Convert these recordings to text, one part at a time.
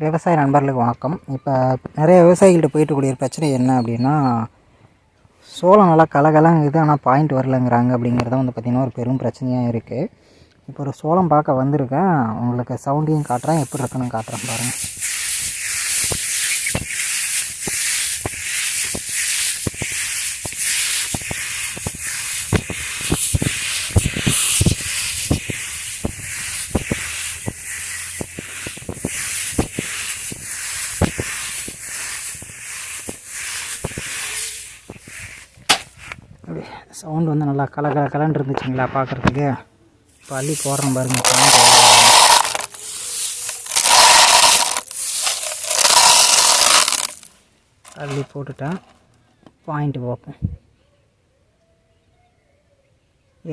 விவசாய நண்பர்களுக்கு வணக்கம். இப்போ நிறைய விவசாயிகள்கிட்ட போயிட்டுக்கூடிய பிரச்சனை என்ன அப்படின்னா சோளம் நல்லா கலகலங்குது ஆனால் பாயிண்ட் வரலங்கிறாங்க அப்படிங்கிறது வந்து பார்த்திங்கன்னா ஒரு பெரும் பிரச்சனையாக இருக்குது இப்போ ஒரு சோளம் பார்க்க வந்திருக்கேன். உங்களுக்கு சவுண்டையும் காட்டுறேன் எப்படி இருக்குன்னு காட்டுறேன் பாருங்கள் அப்படி சவுண்ட் வந்து நல்லா கல கல கலன்னு இருந்துச்சுங்களா பார்க்குறதுக்கு? இப்போ அள்ளி போடுறோம் பாருங்க பாயிண்ட் அள்ளி போட்டுட்டேன். பாயிண்ட் பார்ப்போம்.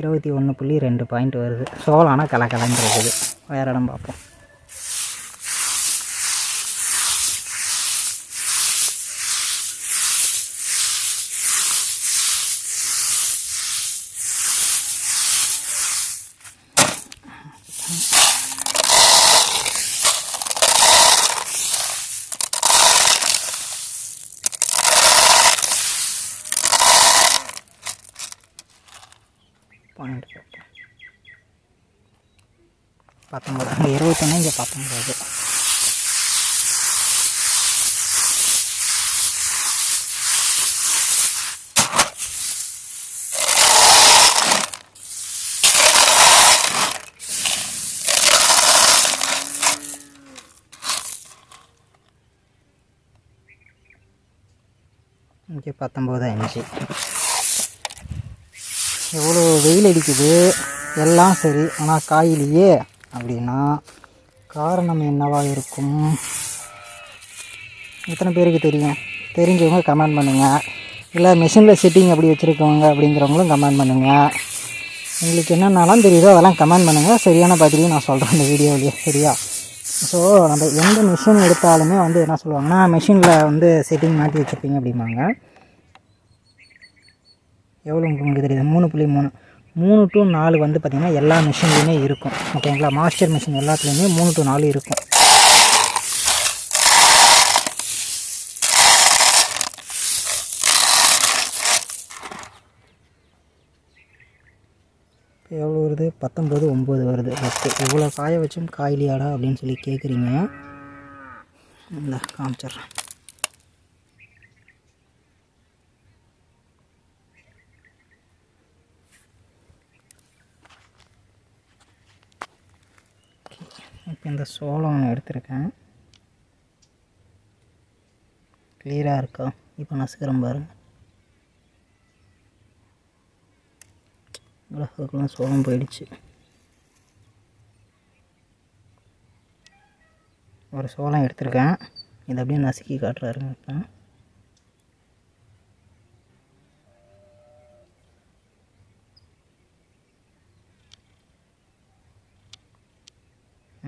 இருபத்தி ஒன்று புள்ளி ரெண்டு பாயிண்ட் வருது. சோளம் ஆனால் கல இருக்குது. வேறு இடம் பார்ப்போம். பாயிண்ட் பார்ப்போம் பத்தொம்பது அங்கே இருபத்தொன்று இங்கே பத்தொம்பது இங்கே பத்தொம்பது அஞ்சு. எவ்வளோ வெயில் அடிக்குது? எல்லாம் சரி ஆனால் காயிலையே அப்படின்னா காரணம் என்னவா இருக்கும்? எத்தனை பேருக்கு தெரியும்? தெரிஞ்சவங்க கமெண்ட் பண்ணுங்கள் இல்லை மிஷினில் செட்டிங் அப்படி வச்சுருக்கவங்க அப்படிங்கிறவங்களும் கமெண்ட் பண்ணுங்கள் உங்களுக்கு என்னென்னலாம் தெரியுதோ அதெல்லாம் கமெண்ட் பண்ணுங்கள் சரியான பதிலையும் நான் சொல்கிறேன் இந்த வீடியோவிலேயே சரியா? ஸோ நம்ம எந்த மிஷின் எடுத்தாலுமே வந்து என்ன சொல்லுவாங்கன்னா மிஷினில் வந்து செட்டிங் மாட்டி வச்சுருப்பீங்க அப்படிம்பாங்க. எவ்வளோ உங்களுக்கு தெரியுது? மூணு புள்ளி மூணு. மூணு டு நாலு வந்து பார்த்திங்கன்னா எல்லா மிஷின்லேயுமே இருக்கும். ஓகேங்களா மாஸ்டர் மிஷின் எல்லாத்துலேயுமே மூணு டு நாலு இருக்கும். இப்போ எவ்வளோ வருது? பத்தொம்பது ஒம்பது வருது. ஓகே இவ்வளோ காய வச்சும் காயிலியாடா அப்படின்னு சொல்லி கேட்குறீங்க இல்லை காமிச்சிட்றேன். இப்போ இந்த சோளம் எடுத்திருக்கேன். கிளியராக இருக்கா? இப்போ நசுக்கிறேன் பாருங்கள் அதுக்குள்ள சோளம் போயிடுச்சு. ஒரு சோளம் எடுத்திருக்கேன். இதை அப்படியே நசுக்கி காட்டுறாருங்க இப்போ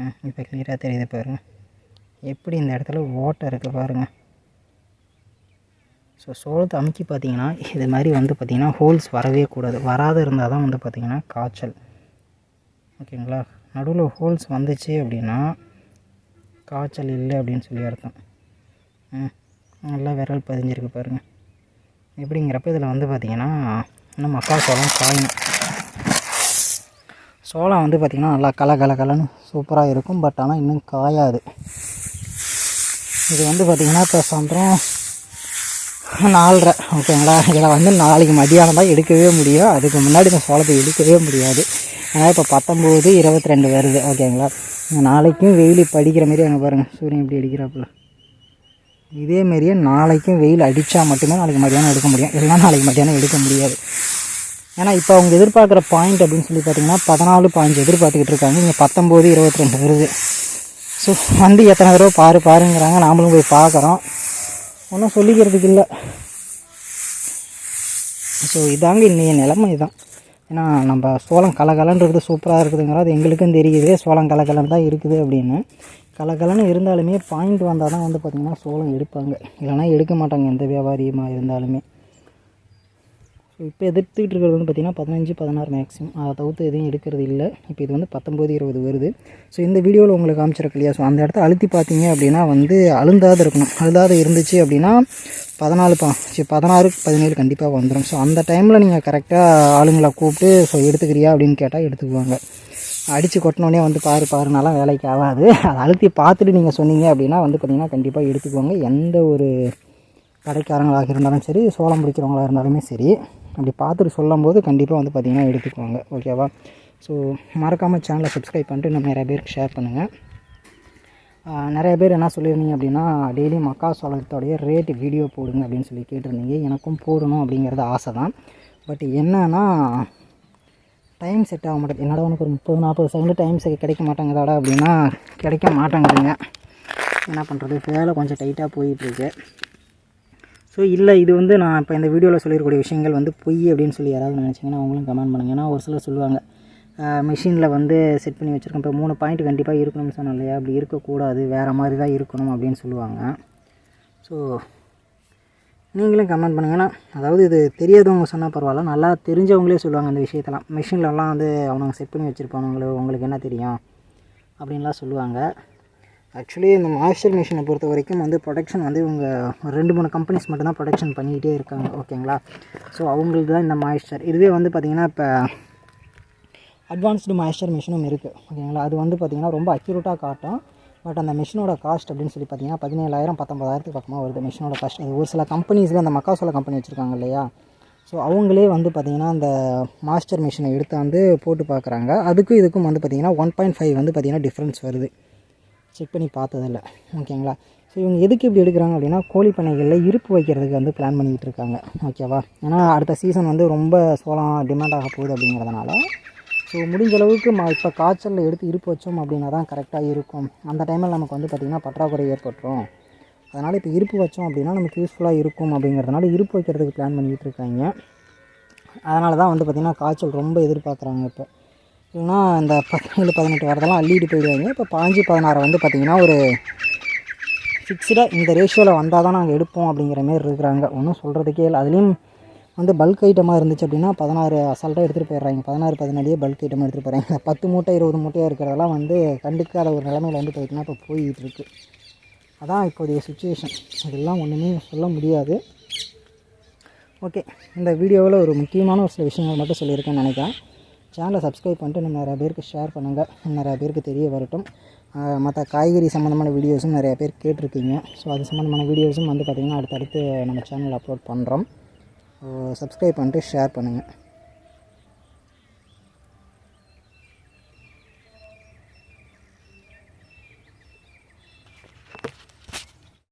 ம் இப்போ கிளியராக தெரியுது பாருங்கள் எப்படி இந்த இடத்துல ஓட்டை இருக்குது பாருங்கள் ஸோ சோளத்தை அமுக்கி பார்த்தீங்கன்னா இது மாதிரி வந்து பார்த்திங்கன்னா ஹோல்ஸ் வரவே கூடாது. வராத இருந்தால் தான் வந்து பார்த்திங்கன்னா காய்ச்சல். ஓகேங்களா நடுவில் ஹோல்ஸ் வந்துச்சு அப்படின்னா காய்ச்சல் இல்லை அப்படின்னு சொல்லி அர்த்தம். ம் நல்லா விரல் பதிஞ்சிருக்கு பாருங்கள் எப்படிங்கிறப்ப இதில் வந்து பார்த்திங்கன்னா இன்னும் மக்காச்சோளம் காயணும். சோளம் வந்து பார்த்திங்கன்னா நல்லா கல கல கலன்னு சூப்பராக இருக்கும். பட் ஆனால் இன்னும் காயாது. இது வந்து பார்த்திங்கன்னா இப்போ சாயந்தரம் நாலரை. ஓகேங்களா இதில் வந்து நாளைக்கு மதியானம் தான் எடுக்கவே முடியும். அதுக்கு முன்னாடி இந்த சோளத்தை எடுக்கவே முடியாது. ஏன்னா இப்போ பத்தொம்போது இருபத்தி ரெண்டு வருது ஓகேங்களா நாளைக்கும் வெயில் இப்போ அடிக்கிற மாரி அங்கே பாருங்கள் சூரியன் இப்படி அடிக்கிறாப்புல. இதேமாரியே நாளைக்கும் வெயில் அடித்தா மட்டுமே நாளைக்கு மதியானம் எடுக்க முடியும். இல்லைன்னா நாளைக்கு மதியானம் எடுக்க முடியாது. ஏன்னா இப்போ அவங்க எதிர்பார்க்குற பாயிண்ட் அப்படின்னு சொல்லி பார்த்தீங்கன்னா பதினாலு பாயிண்ட் எதிர்பார்த்துக்கிட்டு இருக்காங்க. இங்கே பத்தொம்போது இருபத்தி ரெண்டு வருது. ஸோ வந்து எத்தனை தடவை பாரு பாருங்கிறாங்க. நாமளும் போய் பார்க்குறோம் ஒன்றும் சொல்லிக்கிறதுக்கு இல்லை. ஸோ இதாங்க இன்றைய நிலைமை இதுதான் ஏன்னா நம்ம சோளம் கலகலன்றது சூப்பராக இருக்குதுங்கிறது எங்களுக்கும் தெரியுது. சோளம் கலகலன் தான் இருக்குது அப்படின்னு. கலகலன்னு இருந்தாலுமே பாயிண்ட் வந்தால் தான் வந்து பார்த்திங்கன்னா சோளம் எடுப்பாங்க. இல்லைனா எடுக்க மாட்டாங்க எந்த வியாபாரியமாக இருந்தாலுமே. இப்போ எதிர்த்துக்கிட்டு இருக்கிறது வந்து பார்த்திங்கன்னா பதினஞ்சு பதினாறு மேக்ஸிமம் அதை தவிர்த்து எதுவும் எடுக்கிறது இல்லை. இப்போ இது வந்து பத்தொம்போது இருபது வருது. ஸோ இந்த வீடியோவில் உங்களுக்கு காமிச்சிருக்கு இல்லையா? ஸோ அந்த இடத்த அழுத்தி பார்த்தீங்க அப்படின்னா வந்து அழுந்தாத இருக்கணும். அழுதாத இருந்துச்சு அப்படின்னா பதினாலு பா சரி பதினாறு பதினேழு கண்டிப்பாக வந்துடும் ஸோ அந்த டைமில் நீங்கள் கரெக்டாக ஆளுங்களை கூப்பிட்டு ஸோ எடுத்துக்கிறியா அப்படின்னு கேட்டால் எடுத்துக்குவாங்க. அடித்து கொட்டினோடனே வந்து பாரு பாருனாலாம் வேலைக்கு ஆகாது. அதை அழுத்தி பார்த்துட்டு நீங்கள் சொன்னீங்க அப்படின்னா வந்து பார்த்திங்கன்னா கண்டிப்பாக எடுத்துக்குவாங்க. எந்த ஒரு கடைக்காரங்களாக இருந்தாலும் சரி சோளம் பிடிக்கிறவங்களா இருந்தாலுமே சரி அப்படி பார்த்துட்டு சொல்லும்போது கண்டிப்பாக வந்து பார்த்திங்கன்னா எடுத்துக்குவாங்க. ஓகேவா ஸோ மறக்காமல் சேனலை சப்ஸ்கிரைப் பண்ணிட்டு இன்னும் நிறைய பேருக்கு ஷேர் பண்ணுங்கள் நிறைய பேர் என்ன சொல்லியிருந்தீங்க அப்படின்னா டெய்லி மக்கா சோளத்தோடைய ரேட்டு வீடியோ போடுங்க அப்படின்னு சொல்லி கேட்டிருந்தீங்க. எனக்கும் போடணும் அப்படிங்கிறது ஆசை தான் பட் என்னன்னா டைம் செட் ஆக மாட்டேங்குது. என்னடா உனக்கு ஒரு முப்பது நாற்பது செகண்ட் டைம் கிடைக்க மாட்டேங்குதாடா அப்படின்னா கிடைக்க மாட்டேங்குதுங்க. என்ன பண்ணுறது வேலை கொஞ்சம் டைட்டாக போயிட்டுருக்கு ஸோ இல்லை இது வந்து நான் இப்போ இந்த வீடியோவில் சொல்லியிருக்கக்கூடிய விஷயங்கள் வந்து பொய் அப்படின்னு சொல்லி யாராவது நினச்சிங்கன்னா அவங்களும் கமெண்ட் பண்ணுங்கள் ஏன்னா ஒரு சிலர் சொல்லுவாங்க மிஷினில் வந்து செட் பண்ணி வச்சுருக்கோம். இப்போ மூணு பாயிண்ட் கண்டிப்பாக இருக்கணும்னு சொன்னோம் இல்லையா? அப்படி இருக்கக்கூடாது. வேறு மாதிரி தான் இருக்கணும் அப்படின்னு சொல்லுவாங்க. ஸோ நீங்களும் கமெண்ட் பண்ணுங்கன்னா அதாவது இது தெரியாதவங்க சொன்னால் பரவாயில்ல. நல்லா தெரிஞ்சவங்களே சொல்லுவாங்க இந்த விஷயத்தெல்லாம். மிஷின்லலாம் வந்து அவனுங்க செட் பண்ணி வச்சுருப்பானுங்களோ உங்களுக்கு என்ன தெரியும்? அப்படின்லாம் சொல்லுவாங்க. ஆக்சுவலி இந்த மாய்ஸ்சர் மிஷினை பொறுத்த வரைக்கும் வந்து ப்ரொடக்ஷன் வந்து இவங்க ரெண்டு மூணு கம்பெனிஸ் மட்டும்தான் ப்ரொடக்ஷன் பண்ணிக்கிட்டே இருக்காங்க ஓகேங்களா ஸோ அவங்களுக்கு தான் இந்த மாய்ஸ்சர் இதுவே வந்து பார்த்திங்கன்னா இப்போ அட்வான்ஸ்டு மாய்ஸ்சர் மிஷினும் இருக்குது ஓகேங்களா அது வந்து பார்த்திங்கன்னா ரொம்ப அக்யூரேட்டாக காட்டும். பட் அந்த மிஷினோட காஸ்ட் அப்படின்னு சொல்லி பார்த்தீங்கன்னா பதினேழாயிரம் பத்தொம்பதாயிரத்துக்கு பக்கமாக வருது மிஷினோட காஸ்ட் அது ஒரு சில கம்பெனிஸில் அந்த மக்காசோள கம்பெனி வச்சுருக்காங்க இல்லையா? ஸோ அவங்களே வந்து பார்த்திங்கன்னா அந்த மாஸ்டர் மிஷினை எடுத்து வந்து போட்டு பார்க்குறாங்க அதுக்கும் இதுக்கும் வந்து பார்த்திங்கன்னா ஒன் பாயிண்ட் ஃபைவ் வந்து பார்த்திங்கன்னா டிஃப்ரென்ஸ் வருது. செக் பண்ணி பார்த்ததில்ல. ஓகேங்களா? ஸோ இவங்க எதுக்கு இப்படி எடுக்கிறாங்க அப்படின்னா கோழி பண்ணைகளில் இருப்பு வைக்கிறதுக்கு வந்து பிளான் பண்ணிக்கிட்டு இருக்காங்க. ஓகேவா? ஏன்னா அடுத்த சீசன் வந்து ரொம்ப சோளம் டிமாண்ட் ஆக போகுது அப்படிங்கிறதுனால ஸோ முடிஞ்ச அளவுக்கு மா இப்போ காய்ச்சலில் எடுத்து இருப்பு வச்சோம் அப்படின்னா தான் கரெக்டாக இருக்கும். அந்த டைமில் நமக்கு வந்து பார்த்திங்கன்னா பற்றாக்குறை ஏற்பட்டுரும். அதனால் இப்போ இருப்பு வச்சோம் அப்படின்னா நமக்கு யூஸ்ஃபுல்லாக இருக்கும் அப்படிங்கிறதுனால இருப்பு வைக்கிறதுக்கு பிளான் பண்ணிக்கிட்டு இருக்காங்க. அதனால தான் வந்து பார்த்திங்கன்னா காய்ச்சல் ரொம்ப எதிர்பார்க்குறாங்க இப்போ. இல்லைன்னா இந்த பதினேழு பதினெட்டு வரதெல்லாம் அள்ளிட்டு போயிடுவாங்க. இப்போ பாஞ்சு பதினாறு வந்து பார்த்திங்கன்னா ஒரு ஃபிக்ஸ்டாக இந்த ரேஷியோவில் வந்தால் தான் நாங்கள் எடுப்போம் அப்படிங்கிற மாரி இருக்கிறாங்க. ஒன்றும் சொல்கிறதுக்கே இல்லை. அதுலேயும் வந்து பல்க் ஐட்டமாக இருந்துச்சு அப்படின்னா பதினாறு அசால்ட்டாக எடுத்துகிட்டு போயிடுறாங்க. பதினாறு பதினாடியே பல்க் ஐட்டமாக எடுத்துகிட்டு போயிடுறாங்க பத்து மூட்டை இருபது மூட்டையாக இருக்கிறதெல்லாம் வந்து கண்டுக்காத ஒரு நிலமையில வந்து போயிட்டுனா இப்போ போயிட்டு இருக்கு. அதான் இப்போதைய சுச்சுவேஷன் இதெல்லாம் ஒன்றுமே சொல்ல முடியாது. ஓகே இந்த வீடியோவில் ஒரு முக்கியமான ஒரு சில விஷயங்கள் மட்டும் சொல்லியிருக்கேன்னு நினைக்கிறேன். சேனலை சப்ஸ்கிரைப் பண்ணிட்டு இன்னும் நிறையா பேருக்கு ஷேர் பண்ணுங்கள் நிறையா பேருக்கு தெரிய வரட்டும். மற்ற காய்கறி சம்மந்தமான வீடியோஸும் நிறையா பேர் கேட்டிருக்கீங்க. ஸோ அது சம்மந்தமான வீடியோஸும் வந்து பார்த்திங்கன்னா அடுத்தடுத்து நம்ம சேனலில் அப்லோட் பண்ணுறோம் சப்ஸ்கிரைப் பண்ணிட்டு ஷேர் பண்ணுங்கள்